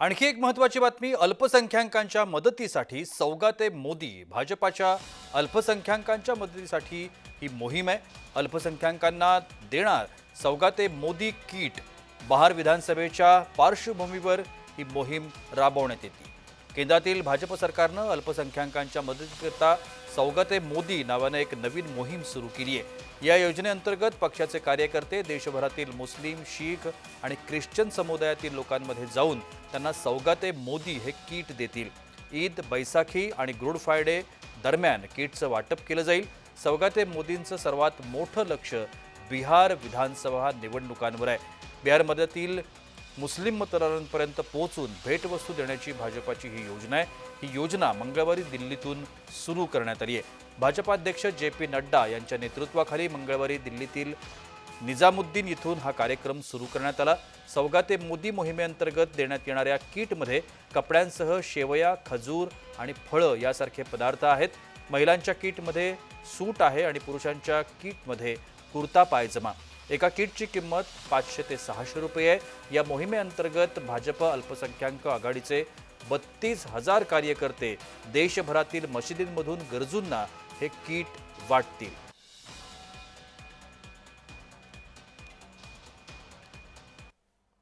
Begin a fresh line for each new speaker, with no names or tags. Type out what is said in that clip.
आणखी एक महत्त्वाची बातमी अल्पसंख्याकांच्या मदतीसाठी सौगाते मोदी. भाजपाच्या अल्पसंख्याकांच्या मदतीसाठी ही मोहीम आहे. अल्पसंख्याकांना देणार सौगाते मोदी किट. बहार विधानसभेच्या पार्श्वभूमीवर ही मोहीम राबवण्यात येते. केंद्रातील भाजप सरकारनं अल्पसंख्याकांच्या मदतीकरता सौगाते मोदी नावानं एक नवीन मोहीम सुरू केली आहे. या योजनेअंतर्गत पक्षाचे कार्यकर्ते देशभरातील मुस्लिम शीख आणि ख्रिश्चन समुदायातील लोकांमध्ये जाऊन त्यांना सौगाते मोदी हे किट देतील. ईद बैसाखी आणि गुड फ्रायडे दरम्यान किटचं वाटप केलं जाईल. सौगाते मोदींचं सर्वात मोठं लक्ष बिहार विधानसभा निवडणुकांवर आहे. बिहारमधील मुस्लिम मतदारांपर्यंत पोहोचून भेटवस्तू देण्याची भाजपाची ही योजना आहे. ही योजना मंगळवारी दिल्लीतून सुरू करण्यात आली आहे. भाजपाध्यक्ष जे पी नड्डा यांच्या नेतृत्वाखाली मंगळवारी दिल्लीतील निजामुद्दीन इथून हा कार्यक्रम सुरू करण्यात आला. सौगाते मोदी मोहिमेअंतर्गत देण्यात येणाऱ्या किटमध्ये कपड्यांसह शेवया खजूर आणि फळं यासारखे पदार्थ आहेत. महिलांच्या किटमध्ये सूट आहे आणि पुरुषांच्या किटमध्ये कुर्ता पायजमा. एका किटची किंमत पाचशे ते सहाशे रुपये आहे. या मोहिमेअंतर्गत भाजप अल्पसंख्याक आघाडीचे बत्तीस हजार कार्यकर्ते देशभरातील मशिदींमधून गरजूंना हे किट वाटतील.